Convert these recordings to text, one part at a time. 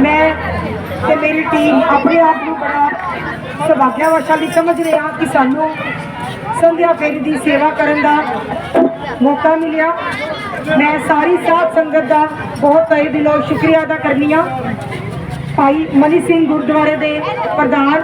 ਮੈਂ ਤੇ ਮੇਰੀ ਟੀਮ ਆਪਣੇ ਆਪ ਨੂੰ ਬੜਾ ਸੁਭਾਗਿਆਵਸ਼ਾਲੀ ਸਮਝ ਰਹੇ ਹਾਂ ਕਿ ਸਾਨੂੰ ਸੰਧਿਆ ਫੇਰੀ ਦੀ ਸੇਵਾ ਕਰਨ ਦਾ ਮੌਕਾ ਮਿਲਿਆ। ਮੈਂ ਸਾਰੀ ਸਾਥ ਸੰਗਤ ਦਾ ਬਹੁਤ ਤਹਿ ਦਿਲੋਂ ਸ਼ੁਕਰੀਆ ਅਦਾ ਕਰਨੀ ਆ। ਭਾਈ ਮਨੀ ਸਿੰਘ ਗੁਰਦੁਆਰੇ ਦੇ ਪ੍ਰਧਾਨ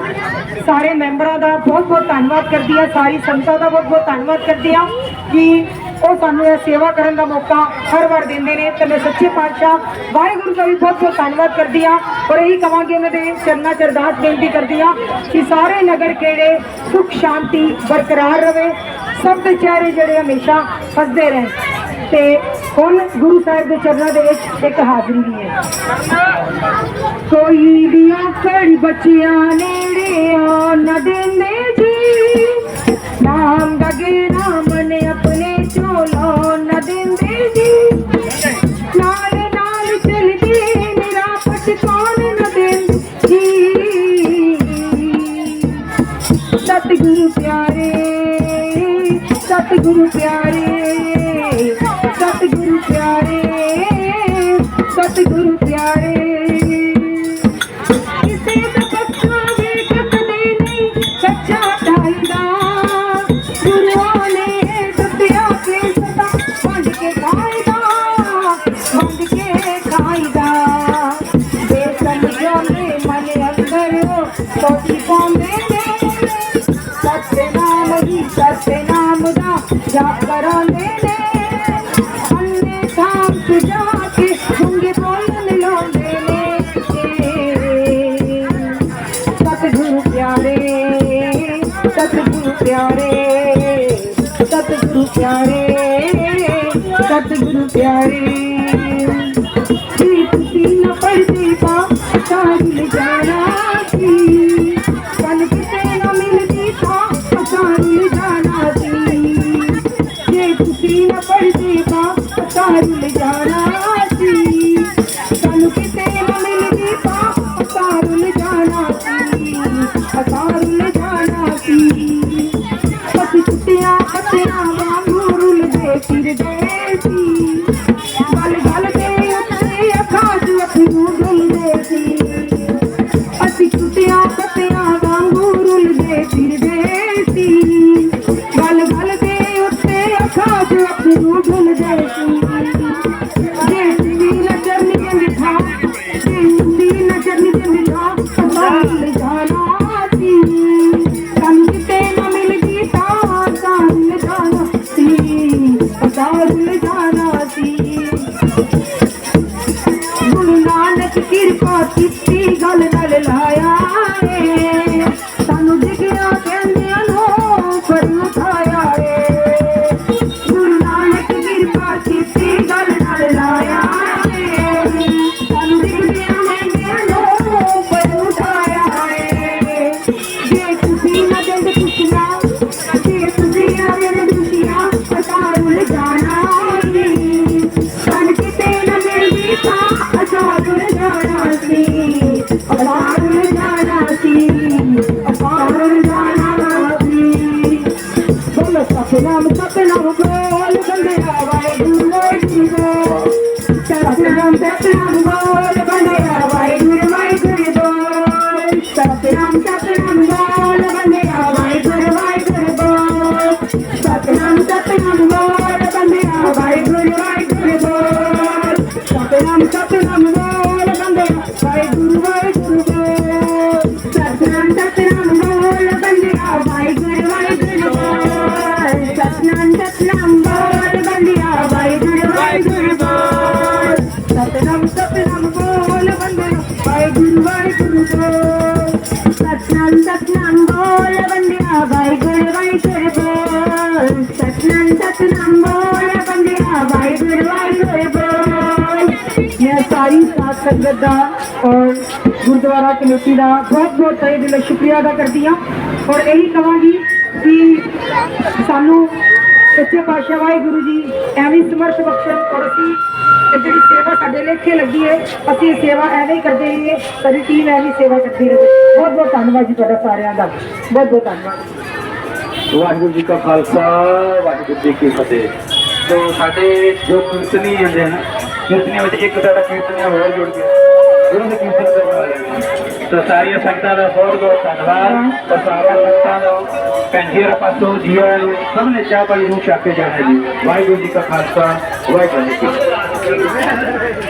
ਸਾਰੇ ਮੈਂਬਰਾਂ ਦਾ ਬਹੁਤ ਬਹੁਤ ਧੰਨਵਾਦ ਕਰਦੀ ਹਾਂ। ਸਾਰੀ ਸੰਗਤਾਂ ਦਾ ਬਹੁਤ ਬਹੁਤ ਧੰਨਵਾਦ ਕਰਦੀ ਹਾਂ ਕਿ ਉਹ ਸਾਨੂੰ ਇਹ ਸੇਵਾ ਕਰਨ ਦਾ ਮੌਕਾ ਹਰ ਵਾਰ ਦਿੰਦੇ ਨੇ ਤੇ ਮੈਂ ਸੱਚੇ ਪਾਤਸ਼ਾਹ ਵਾਹਿਗੁਰੂ ਦਾ ਵੀ ਬਹੁਤ ਬਹੁਤ ਧੰਨਵਾਦ ਕਰਦੀ ਹਾਂ ਔਰ ਇਹੀ ਕਵਾਂਗੀ ਉਹਨਾਂ ਦੇ ਚਰਨਾਂ ਚ ਅਰਦਾਸ ਬੇਨਤੀ ਕਰਦੀ ਹਾਂ ਕਿ ਸਾਰੇ ਨਗਰ ਕਿਹੜੇ ਸੁਖ, ਸ਼ਾਂਤੀ, ਬਰਕਰਾਰ ਰਵੇ ਸਭ ਦੇ ਚਿਹਰੇ ਜਿਹੜੇ ਹਮੇਸ਼ਾ ਹੱਸਦੇ ਰਹਿਣ। ਤੇ ਹੁਣ ਗੁਰੂ ਸਾਹਿਬ ਦੇ ਚਰਨਾਂ ਦੇ ਵਿੱਚ ਇੱਕ ਹਾਜ਼ਰੀ ਵੀ ਹੈ। ਕੋਈ ਵੀ ਆਖੜ ਬੱਚਿਆਂ ਨੇੜੇ ਆ, ਨਾ ਦਿੰਦੇ ਸਤਿਗੁਰੂ ਪਿਆਰੇ ਸਤਿਗੁਰੂ ਪਿਆਰੇ ਸਤਿਗੁਰੂ ਪਿਆਰੇ ਕਿਸੇ ਦਾ ਪੱਕਾ ਵੇਖਦੇ ਨਹੀਂ ਸੱਚਾ ਢਾਈਦਾ ਗੁਰੂਆਂ ਨੇ ਦੱਸਿਆ ਕਿ ਸਦਾ ਵੰਡ ਕੇ ਖਾਈਦਾ ਵੰਡ ਕੇ ਖਾਈਦਾ ਬੇਸਮਝੋ ਨੇ ਮਨ ਅੰਦਰ ਸੋਚੀ ਪਾਉਂਦੇ ਨੇ ਸੱਚੇ ਨਾਮ ਹੀ ਸੱਚੇ ਨਾਮ ਦਾ ਜਾਪ ਕਰਾਉਂਦੇ ਨੇ ਅੰਨੇ ਥਾਮ ਸੁਜਾ ਕੇ ਹੁੰਗੇ ਬੋਲਣ ਲਾਉਂਦੇ ਨੇ। ਸਤਿਗੁਰੂ ਪਿਆਰੇ ਸਤਿਗੁਰੂ ਪਿਆਰੇ ਸਤਿਗੁਰੂ ਪਿਆਰੇ ਸਤਿਗੁਰੂ ਪਿਆਰੇ। ਸਾਰੀ Thank you. ਸੰਗਤ ਦਾ ਔਰ ਗੁਰਦੁਆਰਾ ਕਮੇਟੀ ਦਾ ਬਹੁਤ ਬਹੁਤ ਤਹਿ ਦਿਲੋਂ ਸ਼ੁਕਰੀਆ ਅਦਾ ਕਰਦੀ ਹਾਂ। ਔਰ ਇਹੀ ਕਹਾਂਗੀ ਕਿ ਸਾਨੂੰ ਸੱਚੇ ਪਾਤਸ਼ਾਹ ਵਾਹਿਗੁਰੂ ਜੀ ਐਵੇਂ ਸਮਰਥ ਬਖਸ਼ਣ ਔਰ ਅਸੀਂ ਇਹ ਜਿਹੜੀ ਸੇਵਾ ਸਾਡੇ ਲੇਖੇ ਲੱਗੀ ਹੈ, ਅਸੀਂ ਸੇਵਾ ਐਵੇਂ ਹੀ ਕਰਦੇ ਰਹੀਏ, ਸਾਡੀ ਟੀਮ ਐਵੇਂ ਸੇਵਾ ਕਰਦੀ ਰਹੇ। ਬਹੁਤ ਬਹੁਤ ਧੰਨਵਾਦ ਜੀ ਤੁਹਾਡਾ ਸਾਰਿਆਂ ਦਾ। ਬਹੁਤ ਬਹੁਤ ਧੰਨਵਾਦ। ਵਾਹਿਗੁਰੂ ਜੀ ਕਾ ਖਾਲਸਾ, ਵਾਹਿਗੁਰੂ ਜੀ ਕੀ ਫਤਿਹ। ਤੋ ਸਾਡੇ ਜੋ ਕੀਰਤਨੀ ਹੁੰਦੇ ਹਨ ਕੀਰਤਨੀਆਂ ਵਿੱਚ ਇੱਕ ਸਾਡਾ ਕੀਰਤਨੀਆ ਹੋਰ ਜੁੜ ਗਿਆ ਉਹਨਾਂ ਦੇ ਕੀਰਤਨ ਕਰਨ ਵਾਲੇ ਤਾਂ ਸਾਰੀਆਂ ਸੰਗਤਾਂ ਦਾ ਬਹੁਤ ਬਹੁਤ ਧੰਨਵਾਦ। ਤੇ ਸਾਰੀਆਂ ਸੰਗਤਾਂ ਦਾ ਕੰਜੀਰਾ ਪਾਸੋਂ ਜੀ ਆਇਆਂ ਨੂੰ ਸਭ ਨੇ ਚਾਹ ਪਾਣੀ ਨੂੰ ਛਕ ਕੇ ਜਾਣਾ ਜੀ। ਵਾਹਿਗੁਰੂ ਜੀ ਕਾ ਖਾਲਸਾ, ਵਾਹਿਗੁਰੂ ਜੀ ਕੀ